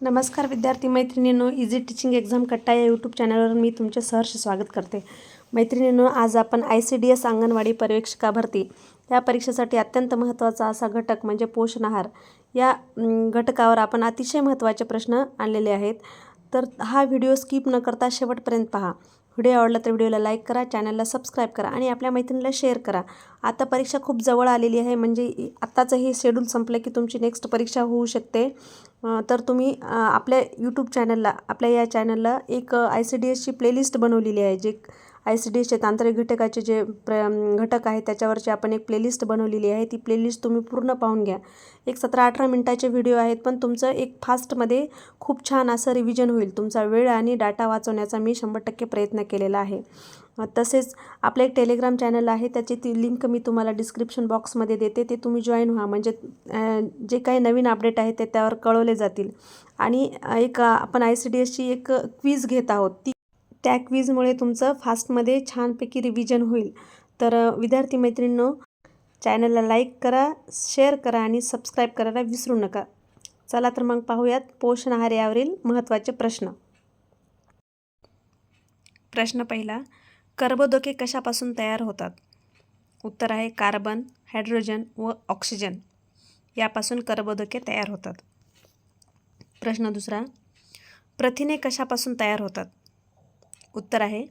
नमस्कार विद्यार्थी मैत्रिणींनो इझी टीचिंग एक्झाम कट्टा या यूट्यूब चॅनलवर मी तुमचे सहर्ष स्वागत करते. मैत्रिणींनो आज आपण I C D S Anganwadi पर्यवेक्षिका भरती. या परीक्षेसाठी अत्यंत महत्त्वाचा असा घटक म्हणजे पोषण आहार. या घटकावर आपण अतिशय महत्त्वाचे प्रश्न आणलेले आहेत. तर हा व्हिडिओ स्किप न करता शेवटपर्यंत पहा. व्हिडिओ आवडला तर व्हिडिओला लाईक करा चॅनलला सबस्क्राईब करा आणि आपल्या मैत्रिणीला शेअर करा. आता परीक्षा खूप जवळ आलेली आहे म्हणजे आत्ताचं हे शेड्यूल संपलं की तुमची नेक्स्ट परीक्षा होऊ शकते. तर तुम्ही आपल्या यूट्यूब चॅनलला आपल्या या चॅनलला एक आय सी डी एसची प्लेलिस्ट बनवलेली आहे जे आय सी डी एसचे तांत्रिक घटकाचे जे प्र घटक आहेत त्याच्यावरची आपण एक प्लेलिस्ट बनवलेली आहे. ती प्लेलिस्ट तुम्ही पूर्ण पाहून घ्या. एक सतरा अठरा मिनटाचे व्हिडिओ आहेत पण तुमचं एक फास्टमध्ये खूप छान असं रिव्हिजन होईल. तुमचा वेळ आणि डाटा वाचवण्याचा मी शंभर टक्के प्रयत्न केलेला आहे. तसेच आपलं एक टेलिग्राम चॅनल आहे त्याची ती लिंक मी तुम्हाला डिस्क्रिप्शन बॉक्समध्ये देते. ते तुम्ही जॉईन व्हा. म्हणजे जे काही नवीन अपडेट आहे ते त्यावर कळवले जातील. आणि एक आपण आय सी डी एसची एक क्वीज घेत आहोत. ती त्या तुमचं फास्टमध्ये छानपैकी रिव्हिजन होईल. तर विद्यार्थी मैत्रिणींनो चॅनलला लाईक करा शेअर करा आणि सबस्क्राईब करायला विसरू नका. चला तर मग पाहूयात पोषण आहार यावरील महत्त्वाचे प्रश्न. प्रश्न पहिला कर्बोदके कशापासून तयार होतात? उत्तर आहे कार्बन हायड्रोजन व ऑक्सिजन. यापासून कर्बोदके तयार होतात. प्रश्न दुसरा प्रथिने कशापासून तयार होतात? उत्तर आहे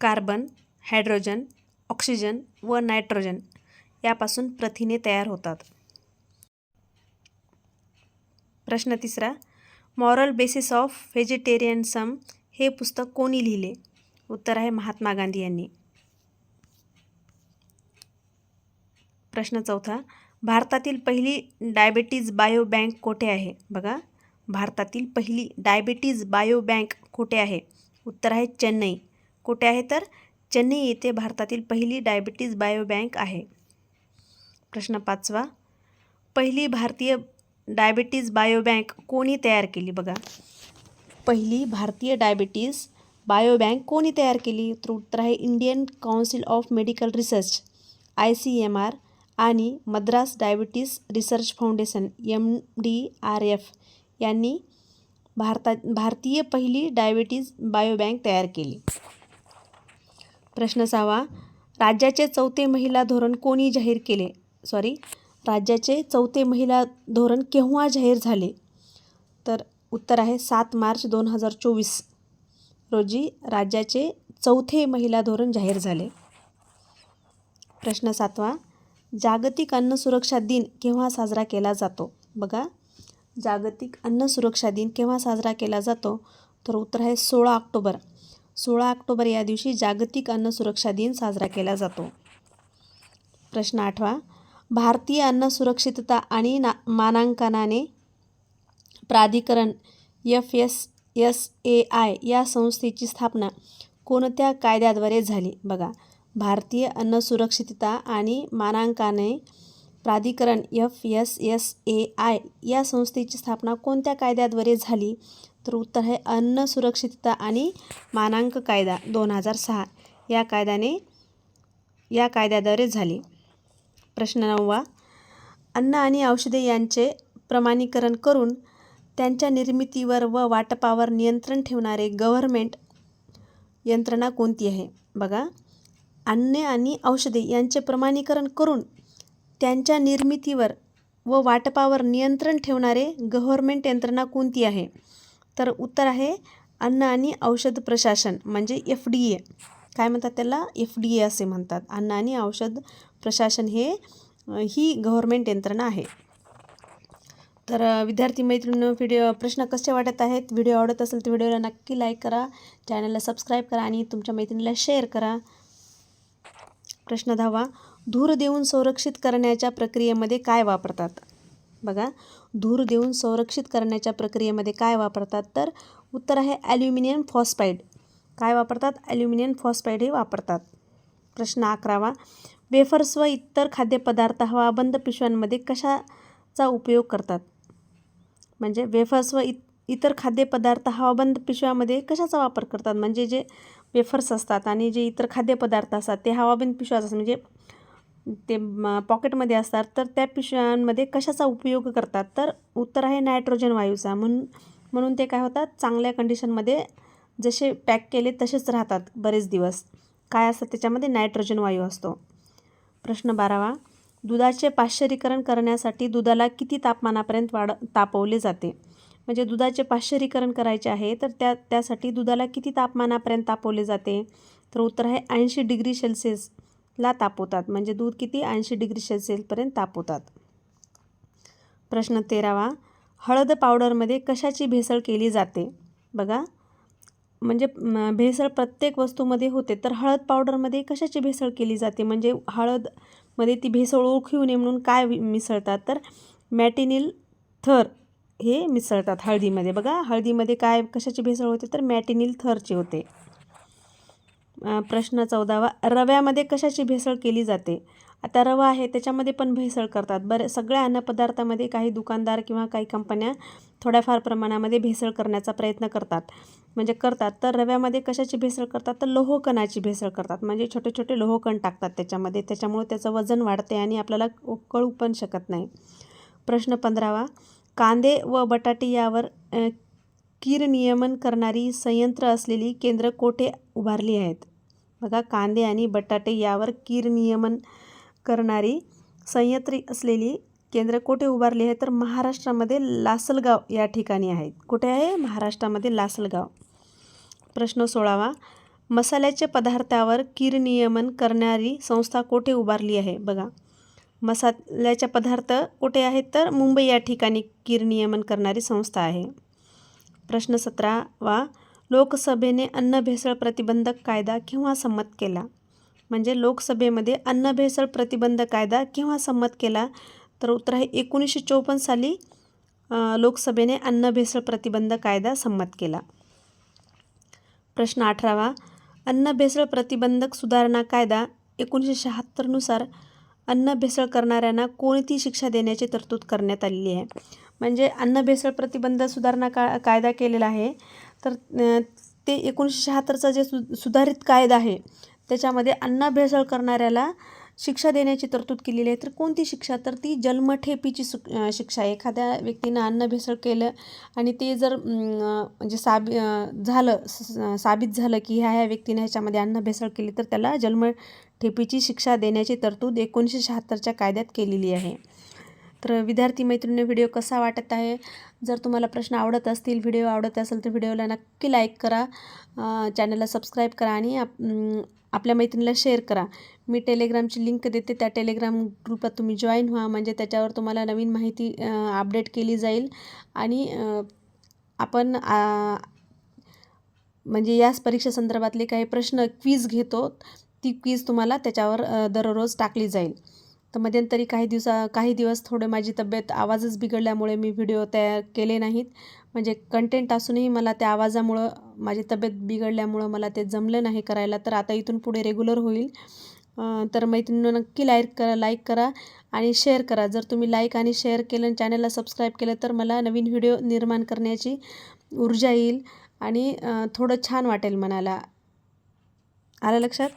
कार्बन हायड्रोजन ऑक्सिजन व नायट्रोजन यापासून प्रथिने तयार होतात. प्रश्न तिसरा मॉरल बेसिस ऑफ व्हेजिटेरियनसम हे पुस्तक कोणी लिहिले? उत्तर आहे महात्मा गांधी यांनी. प्रश्न चौथा भारतातील पहिली डायबेटीज बायो बँक कोठे आहे? बघा भारतातील पहिली डायबेटीज बायो बँक कुठे आहे? उत्तर आहे चेन्नई. कुठे आहे तर? चेन्नई येथे भारतातील पहिली डायबिटीज बायो बँक आहे. प्रश्न पाचवा. पहिली भारतीय डायबिटीज बायो बँक कोणी तयार केली बघा. पहिली भारतीय डायबिटीज बायो बँक कोणी तयार केली? तर उत्तर आहे Indian council of medical research I C M R आणि Madras diabetes research foundation M D R F यांनी भारतात भारतीय पहिली डायबिटीज बायो बँक तयार केली. प्रश्न सहावा. राज्याचे चौथे महिला धोरण कोणी जाहीर केले? सॉरी राज्याचे चौथे महिला धोरण केव्हा जाहीर झाले? तर उत्तर आहे सात मार्च दोन हजार चोवीस रोजी राज्याचे चौथे महिला धोरण जाहीर झाले. प्रश्न सातवा. जागतिक अन्न सुरक्षा दिन केव्हा साजरा केला जातो? बघा. जागतिक अन्न सुरक्षा दिन केव्हा साजरा केला जातो? तर उत्तर आहे सोळा ऑक्टोबर. सोळा ऑक्टोबर या दिवशी जागतिक अन्न सुरक्षा दिन साजरा केला जातो. प्रश्न आठवा. भारतीय अन्न सुरक्षितता आणि ना मानांकनाने प्राधिकरण F S S A I या संस्थेची स्थापना कोणत्या कायद्याद्वारे झाली? बघा भारतीय अन्न सुरक्षितता आणि मानांकाने प्राधिकरण F S S A I या संस्थेची स्थापना कोणत्या कायद्याद्वारे झाली? तर उत्तर आहे अन्न सुरक्षितता आणि मानांक कायदा दोन हजार सहा या कायद्याने या कायद्याद्वारे झाली. प्रश्न नववा अन्न आणि औषधे यांचे प्रमाणीकरण करून त्यांच्या निर्मितीवर व वाटपावर नियंत्रण ठेवणारे गव्हर्मेंट यंत्रणा कोणती आहे? बघा अन्न आणि औषधे यांचे प्रमाणीकरण करून त्यांच्या निर्मितीवर व वाटपावर नियंत्रण ठेवणारे गव्हर्मेंट यंत्रणा कोणती आहे? तर उत्तर आहे अन्न आणि औषध प्रशासन म्हणजे एफ डी ए. काय म्हणतात त्याला? एफ डी ए असे म्हणतात. अन्न आणि औषध प्रशासन हे ही गव्हर्मेंट यंत्रणा आहे. तर विद्यार्थी मैत्रिणी व्हिडिओ प्रश्न कसे वाटत आहेत? व्हिडिओ आवडत असेल तर व्हिडिओला नक्की लाईक करा. चॅनलला सबस्क्राईब करा आणि तुमच्या मैत्रिणीला शेअर करा. प्रश्न धावा. धूर देऊन संरक्षित करण्याच्या प्रक्रियेमध्ये काय वापरतात? बघा धूर देऊन संरक्षित करण्याच्या प्रक्रियेमध्ये काय वापरतात? तर उत्तर आहे ॲल्युमिनियम फॉस्फाईड. काय वापरतात? ॲल्युमिनियम फॉस्फाईड हे वापरतात. प्रश्न अकरावा वेफर्स व इतर खाद्यपदार्थ हवाबंद पिशव्यांमध्ये कशाचा उपयोग करतात? म्हणजे वेफर्स व इत इतर खाद्यपदार्थ हवाबंद पिशव्यामध्ये कशाचा वापर करतात? म्हणजे जे वेफर्स असतात आणि जे इतर खाद्यपदार्थ असतात ते हवाबंद पिशव्या असतात. म्हणजे ते पॉकेटमध्ये असतात तर त्या पिशव्यांमध्ये कशाचा उपयोग करतात? तर उत्तर आहे नायट्रोजन वायूचा. म्हणून म्हणून ते काय होतात? चांगल्या कंडिशनमध्ये जसे पॅक केले तसेच राहतात बरेच दिवस. काय असतं? त्याच्यामध्ये नायट्रोजन वायू असतो. प्रश्न बारावा. दुधाचे पाश्चरीकरण करण्यासाठी दुधाला किती तापमानापर्यंत वाढ तापवले जाते? म्हणजे दुधाचे पाश्चरीकरण करायचे आहे तर त्या त्यासाठी दुधाला किती तापमानापर्यंत तापवले जाते? तर उत्तर आहे ऐंशी डिग्री सेल्सिअस. ला तापवतात. म्हणजे दूध किती? ऐंशी डिग्री सेल्सिअसपर्यंत तापवतात. प्रश्न तेरावा. हळद पावडरमध्ये कशाची भेसळ केली जाते? बघा. म्हणजे भेसळ प्रत्येक वस्तूमध्ये होते तर हळद पावडरमध्ये कशाची भेसळ केली जाते? म्हणजे हळदमध्ये ती भेसळ ओळखू नये म्हणून काय वि- मिसळतात? तर मॅटिनिल थर हे मिसळतात हळदीमध्ये. बघा हळदीमध्ये काय कशाची भेसळ होते? तर मॅटिनिल थरची होते. प्रश्न चौदावा रव्यामध्ये कशाची भेसळ केली जाते? आता रवा आहे त्याच्यामध्ये पण भेसळ करतात. बरे सगळ्या अन्नपदार्थामध्ये काही दुकानदार किंवा काही कंपन्या थोड्याफार प्रमाणामध्ये भेसळ करण्याचा प्रयत्न करतात. म्हणजे करतात. तर रव्यामध्ये कशाची भेसळ करतात? तर लोहकणाची भेसळ करतात. म्हणजे छोटे छोटे लोहकण टाकतात त्याच्यामध्ये. त्याच्यामुळे त्याचं वजन वाढते आणि आपल्याला कळू पण शकत नाही. प्रश्न पंधरावा कांदे व बटाटे यावर कीर नियमन करणारी संयंत्र असलेली केंद्र कोठे उभारली आहेत? बघा कांदे आणि बटाटे यावर कीर नियमन करणारी संयंत्री असलेली केंद्र कोठे उभारली आहे? तर महाराष्ट्रामध्ये लासलगाव या ठिकाणी आहेत. कुठे आहे? महाराष्ट्रामध्ये लासलगाव. प्रश्न सोळावा. मसाल्याच्या पदार्थावर कीर नियमन करणारी संस्था कोठे उभारली आहे? बघा. मसाल्याचे पदार्थ कुठे आहेत? तर मुंबई या ठिकाणी कीर नियमन करणारी संस्था आहे. प्रश्न सतरावा लोकसभेने अन्न भेसळ प्रतिबंधक कायदा केव्हा संमत केला. म्हणजे लोकसभेमध्ये अन्न भेसळ प्रतिबंध कायदा केव्हा संमत केला. तर उत्तर आहे एकोणीसशे चौपन्न साली लोकसभेने अन्न भेसळ प्रतिबंध कायदा संमत केला. प्रश्न अठरावा अन्न भेसळ प्रतिबंधक सुधारणा कायदा एकोणीसशे शहात्तरनुसार अन्न भेसळ करणाऱ्यांना कोणती शिक्षा देण्याची तरतूद करण्यात आलेली आहे. म्हणजे अन्न भेसळ प्रतिबंध सुधारणा का कायदा केलेला आहे. तर ते एकोणीसशे शहात्तरचा जे सु सुधारित कायदा आहे त्याच्यामध्ये अन्न भेसळ करणाऱ्याला शिक्षा देण्याची तरतूद केलेली आहे. तर कोणती शिक्षा? तर ती जन्मठेपीची सु शिक्षा आहे. एखाद्या व्यक्तीनं अन्न भेसळ केलं आणि ते जर म्हणजे साबी झालं साबित झालं की ह्या ह्या व्यक्तीने ह्याच्यामध्ये अन्न भेसळ केली तर त्याला जन्मठेपीची शिक्षा देण्याची तरतूद एकोणीसशे शहात्तरच्या कायद्यात केलेली आहे. तर विद्यार्थी मैत्रिणी व्हिडिओ कसा वाटत आहे? जर तुम्हाला प्रश्न आवडत असतील व्हिडिओ आवडत असेल तर व्हिडिओला नक्की लाईक करा. चॅनलला सबस्क्राईब करा आणि आप आपल्या मैत्रिणीला शेअर करा. मी टेलिग्रामची लिंक देते. त्या टेलिग्राम ग्रुपात तुम्ही जॉईन व्हा. म्हणजे त्याच्यावर तुम्हाला नवीन माहिती अपडेट केली जाईल. आणि आपण म्हणजे याच परीक्षेसंदर्भातले काही प्रश्न क्वीज घेतो ती क्वीज तुम्हाला त्याच्यावर दररोज टाकली जाईल. तर मध्यंतरी काही दिवसा काही दिवस थोडं माझी तब्येत आवाजच बिघडल्यामुळे मी व्हिडिओ तयार केले नाहीत. म्हणजे कंटेंट असूनही मला त्या आवाजामुळं माझी तब्येत बिघडल्यामुळं मला ते जमलं नाही करायला तर आता इथून पुढे रेग्युलर होईल. तर मैत्रिणीनं नक्की लाईक करा लाईक करा आणि शेअर करा. जर तुम्ही लाईक आणि शेअर केलं आणि चॅनलला सबस्क्राईब केलं तर मला नवीन व्हिडिओ निर्माण करण्याची ऊर्जा येईल आणि थोडं छान वाटेल मनाला. आलं लक्षात?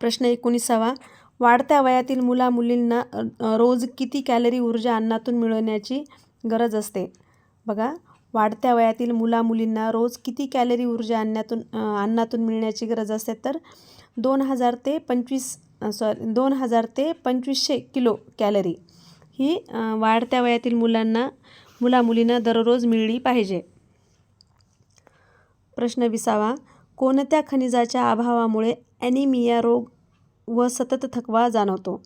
प्रश्न एकोणीसावा. वाढत्या वयातील मुला मुलींना रोज किती कॅलरी ऊर्जा अन्नातून मिळवण्याची गरज असते? बघा वाढत्या वयातील मुला मुलींना रोज किती कॅलरी ऊर्जा अन्नातून अन्नातून मिळण्याची गरज असते? तर दोन हजार ते पंचवीस सॉरी दोन हजार ते पंचवीसशे किलो कॅलरी ही वाढत्या वयातील मुलांना मुला मुलींना दररोज मिळली पाहिजे. प्रश्न विसावा. कोणत्या खनिजाच्या अभावामुळे ॲनिमिया रोग व सतत थकवा जाणवतो?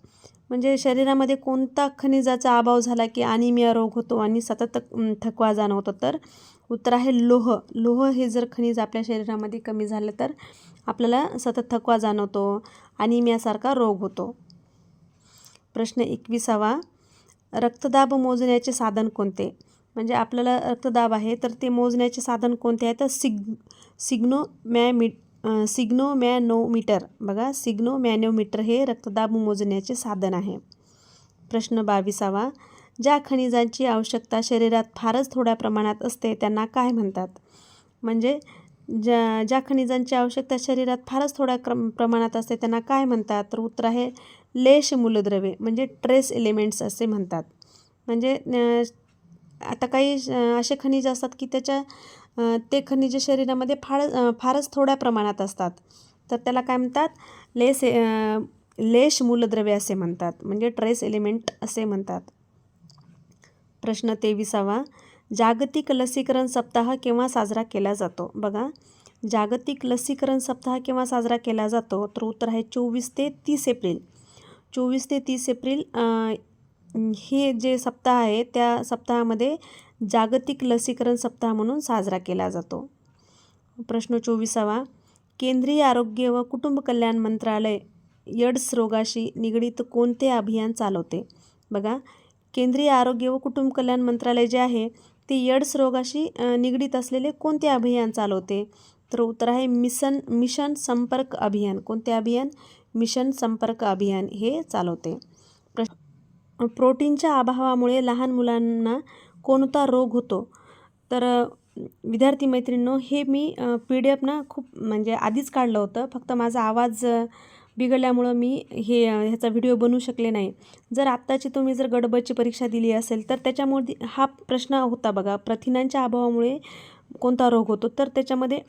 म्हणजे शरीरामध्ये कोणता खनिजाचा अभाव झाला की अनिमिया रोग होतो आणि सतत थकवा जाणवतो तर उत्तर आहे लोह. लोह हे जर खनिज आपल्या शरीरामध्ये कमी झालं तर आपल्याला सतत थकवा जाणवतो अनिमियासारखा रोग होतो. प्रश्न एकविसावा रक्तदाब मोजण्याचे साधन कोणते? म्हणजे आपल्याला रक्तदाब आहे तर ते मोजण्याचे साधन कोणते आहे? तर सिग सिग्नो सिग्नोमॅनोमीटर. सिग्नो मॅनोमीटर बघा सिग्नो मॅनोमीटर हे रक्तदाब मोजण्याचे साधन आहे. प्रश्न बावीसावा. ज्या खनिजांची आवश्यकता शरीरात फारच थोड्या प्रमाणात असते त्यांना काय म्हणतात? म्हणजे ज्या ज्या खनिजांची आवश्यकता शरीरात फारच थोड्या क्रम प्रमाणात असते त्यांना काय म्हणतात? तर उत्तर आहे लेश मूलद्रव्ये म्हणजे ट्रेस एलिमेंट्स असे म्हणतात. म्हणजे आता काही असे खनिज असतात की त्याच्या ते खनिज शरीरामध्ये फार फारच थोड्या प्रमाणात असतात. तर त्याला काय म्हणतात? लेस लेश मूलद्रव्य असे म्हणतात. म्हणजे ट्रेस एलिमेंट असे म्हणतात. प्रश्न तेविसावा. जागतिक लसीकरण सप्ताह केव्हा साजरा केला जातो? बघा. जागतिक लसीकरण सप्ताह केव्हा साजरा केला जातो? तर उत्तर आहे चोवीस ते तीस एप्रिल. चोवीस ते तीस एप्रिल हे जे सप्ताह आहे त्या सप्ताहामध्ये जागतिक लसीकरण सप्ताह म्हणून साजरा केला जातो. प्रश्न चोवीसावा. केंद्रीय आरोग्य व कुटुंब कल्याण मंत्रालय यड्स रोगाशी निगडीत कोणते अभियान चालवते? बघा केंद्रीय आरोग्य व कुटुंब कल्याण मंत्रालय जे आहे ते यड्स रोगाशी निगडीत असलेले कोणते अभियान चालवते? तर उत्तर आहे मिशन मिशन संपर्क अभियान. कोणते अभियान? मिशन संपर्क अभियान हे चालवते. प्रोटीनच्या अभावामुळे लहान मुलांना कोणता रोग होतो? तर विद्यार्थी मैत्रिणींनो हे मी पी डी एफ ना खूप म्हणजे आधीच काढलं होतं. फक्त माझा आवाज बिघडल्यामुळं मी हे ह्याचा व्हिडिओ बनवू शकले नाही. जर आत्ताची तुम्ही जर गडबडची परीक्षा दिली असेल तर त्याच्यामुळे हा प्रश्न होता बघा. प्रथिनांच्या अभावामुळे कोणता रोग होतो? तर त्याच्यामध्ये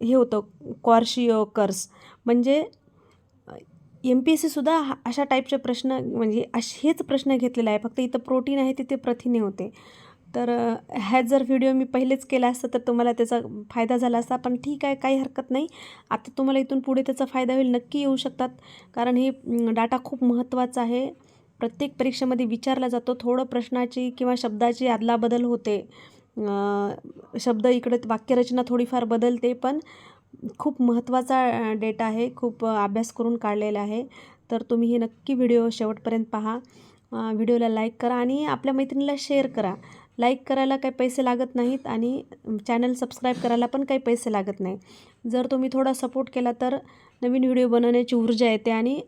हे होतं कॉर्शिओकर्स म्हणजे एम पी एस सीसुद्धा हा अशा टाईपचे प्रश्न म्हणजे अश हेच प्रश्न घेतलेला आहे. फक्त इथं प्रोटीन आहे तिथे प्रथिने होते. तर ह्या जर व्हिडिओ मी पहिलेच केला असता तर तुम्हाला त्याचा फायदा झाला असता. पण ठीक आहे काही हरकत नाही. आता तुम्हाला इथून पुढे त्याचा फायदा होईल नक्की येऊ शकतात. कारण हे डाटा खूप महत्त्वाचा आहे. प्रत्येक परीक्षेमध्ये विचारला जातो थोडं प्रश्नाची किंवा शब्दाची अदलाबदल होते. शब्द इकडे वाक्यरचना थोडीफार बदलते पण खूप महत्त्वाचा डेटा आहे. खूप अभ्यास करून काढलेला आहे. तर तुम्ही हे नक्की व्हिडिओ शेवटपर्यंत पहा. व्हिडिओला लाईक करा आणि आपल्या मैत्रिणीला शेअर करा. लाईक करायला काही पैसे लागत नाहीत आणि चॅनल सबस्क्राईब करायला पण काही पैसे लागत नाही. जर तुम्ही थोडा सपोर्ट केला तर नवीन व्हिडिओ बनवण्याची ऊर्जा येते आणि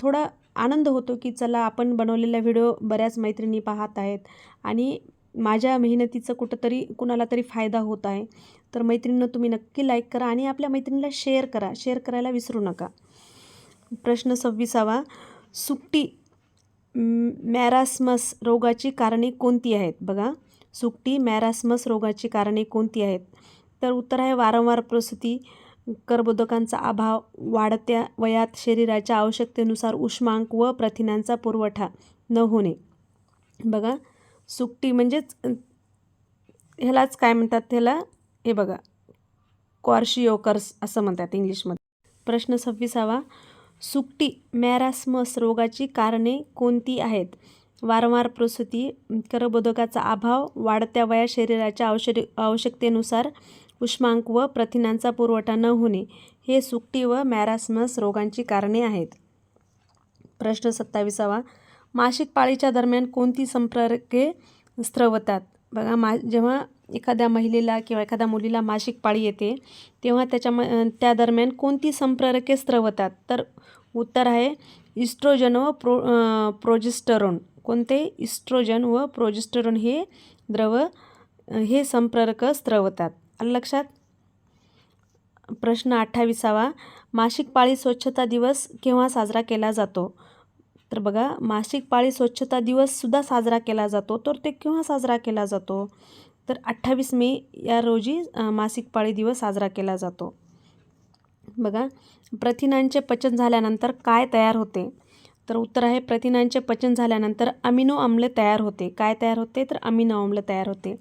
थोडा आनंद होतो की चला आपण बनवलेला व्हिडिओ बऱ्याच मैत्रिणी पाहत आहेत. आणि माझ्या मेहनतीचं कुठंतरी कुणाला तरी फायदा होत आहे. तर मैत्रिणीनं तुम्ही नक्की लाईक करा आणि आपल्या मैत्रिणीला शेअर करा. शेअर करायला विसरू नका. प्रश्न सव्वीसावा. सुकटी मॅरासमस मॅरास्मस रोगाची कारणे कोणती आहेत? बघा. सुकटी मॅरास्मस रोगाची कारणे कोणती आहेत? तर उत्तर आहे वारंवार प्रसूती कर्बोदकांचा अभाव वाढत्या वयात शरीराच्या आवश्यकतेनुसार उष्मांक व प्रथिनांचा पुरवठा न होणे. बघा. सुकटी म्हणजेच ह्यालाच काय म्हणतात? ह्याला हे बघा. क्वार्शिओकर्स असं म्हणतात इंग्लिशमध्ये. प्रश्न सव्वीसावा. सुकटी मॅरास्मस रोगाची कारणे कोणती आहेत? वारंवार प्रसूती करबोधकाचा अभाव वाढत्या वया शरीराच्या आवश्यक आवश्यकतेनुसार उष्मांक व प्रथिनांचा पुरवठा न होणे हे सुकटी व मॅरास्मस रोगांची कारणे आहेत. प्रश्न सत्ताविसावा. मासिक पाळीच्या दरम्यान कोणती संप्रेरके स्त्रवतात बघा मा जेव्हा एखाद्या महिलेला किंवा एखाद्या मुलीला मासिक पाळी येते तेव्हा त्याच्या म त्या दरम्यान कोणती संप्रेरके स्त्रवतात तर उत्तर आहे इस्ट्रोजन व प्रो अ, प्रोजेस्टरोन. कोणते? इस्ट्रोजन व प्रोजेस्टरोन हे द्रव हे संप्रेरक स्त्रवतात आलं लक्षात? प्रश्न अठ्ठावीसावा. मासिक पाळी स्वच्छता दिवस केव्हा साजरा केला जातो? तर बघा मासिक पाळी स्वच्छता दिवससुद्धा साजरा केला जातो. तर ते केव्हा साजरा केला जातो? तर अठ्ठावीस मे या रोजी मासिक पाळी दिवस साजरा केला जातो. बघा प्रथिनांचे पचन झाल्यानंतर काय तयार होते? तर उत्तर आहे प्रथिनांचे पचन झाल्यानंतर अमिनो आम्ल तयार होते. काय तयार होते? तर अमिनो आम्ल तयार होते.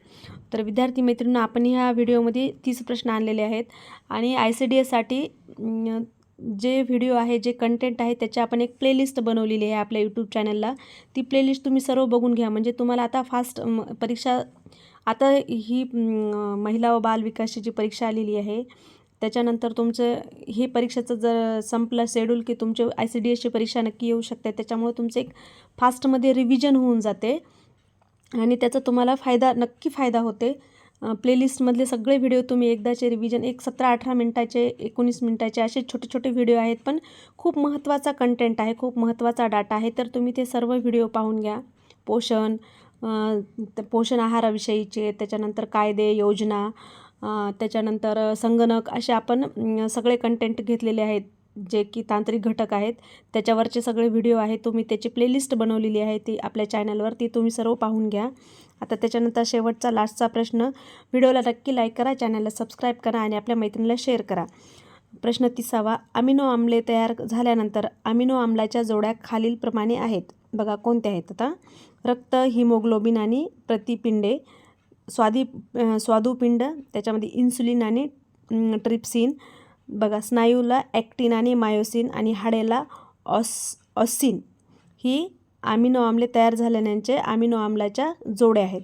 तर विद्यार्थी मैत्रिणींनो आपण ह्या व्हिडिओमध्ये तीस प्रश्न आणलेले आहेत आणि आय सी डी एससाठी जे व्हिडिओ आहे जे कंटेंट आहे त्याची आपण एक प्लेलिस्ट बनवलेली आहे आपल्या यूट्यूब चॅनलला. ती प्लेलिस्ट तुम्ही सर्व बघून घ्या. म्हणजे तुम्हाला आता फास्ट म, परीक्षा आता ही महिला व बालविकासची जी परीक्षा आलेली आहे त्याच्यानंतर तुमचं हे परीक्षेचं जर संपलं शेड्यूल की तुमचे आय सी डी एसची परीक्षा नक्की येऊ शकते त्याच्यामुळे तुमचं एक फास्टमध्ये रिव्हिजन होऊन जाते. आणि त्याचा तुम्हाला फायदा नक्की फायदा होते. प्लेलिस्टमधले सगळे व्हिडिओ तुम्ही एकदाचे रिव्हिजन एक सतरा अठरा मिनटाचे एकोणीस मिनटाचे असे छोटे छोटे व्हिडिओ आहेत पण खूप महत्त्वाचा कंटेंट आहे खूप महत्त्वाचा डाटा आहे तर तुम्ही ते सर्व व्हिडिओ पाहून घ्या. पोषण पोषण आहाराविषयीचे त्याच्यानंतर कायदे योजना त्याच्यानंतर संगणक असे आपण सगळे कंटेंट घेतलेले आहेत जे की तांत्रिक घटक आहेत. त्याच्यावरचे सगळे व्हिडिओ आहेत तुम्ही त्याची प्लेलिस्ट बनवलेली आहे ती आपल्या चॅनलवर ती तुम्ही सर्व पाहून घ्या. आता त्याच्यानंतर शेवटचा लास्टचा प्रश्न व्हिडिओला नक्की लाईक करा चॅनलला सबस्क्राईब करा आणि आपल्या मैत्रिणीला शेअर करा. प्रश्न तिसावा. अमिनो आम्ले तयार झाल्यानंतर अमिनो आम्लाच्या जोड्या खालीलप्रमाणे आहेत. बघा कोणत्या आहेत आता. रक्त हिमोग्लोबिन आणि प्रतिपिंडे. स्वादी स्वादुपिंड त्याच्यामध्ये इन्सुलिन आणि ट्रिप्सिन. बघा स्नायूला ॲक्टिन आणि मायोसिन आणि हाडेला ऑस ऑसिन ही आमिनो आम्ले तयार झाल्यानंचे आमिनो आम्लाच्या जोड्या आहेत.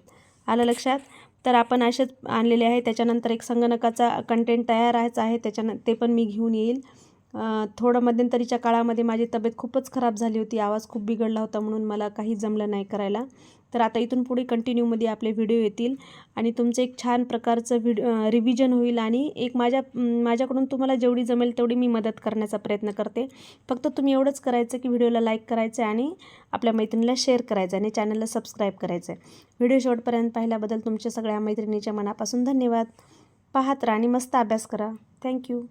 आलं लक्षात? तर आपण असेच आणलेले आहे. त्याच्यानंतर एक संगणकाचा कंटेंट तयार आहेच आहे. त्याच्यानं ते पण मी घेऊन येईल. थोडं मध्यंतरीच्या काळामध्ये माझी तब्येत खूपच खराब झाली होती. आवाज खूप बिघडला होता म्हणून मला काही जमलं नाही करायला. तर आता इथून पुढे कंटिन्यूमध्ये आपले व्हिडिओ येतील आणि तुमचं एक छान प्रकारचं व्हिडिओ रिव्हिजन होईल आणि एक माझ्या माझ्याकडून तुम्हाला जेवढी जमेल तेवढी मी मदत करण्याचा प्रयत्न करते. फक्त तुम्ही एवढंच करायचं की व्हिडिओला लाईक करायचं आहे आणि आपल्या मैत्रिणीला शेअर करायचं आहे आणि चॅनलला सबस्क्राईब करायचं. आहे व्हिडिओ शेवटपर्यंत पाहिल्याबद्दल तुमच्या सगळ्या मैत्रिणीच्या मनापासून धन्यवाद. पाहत राहा आणि मस्त अभ्यास करा. थँक्यू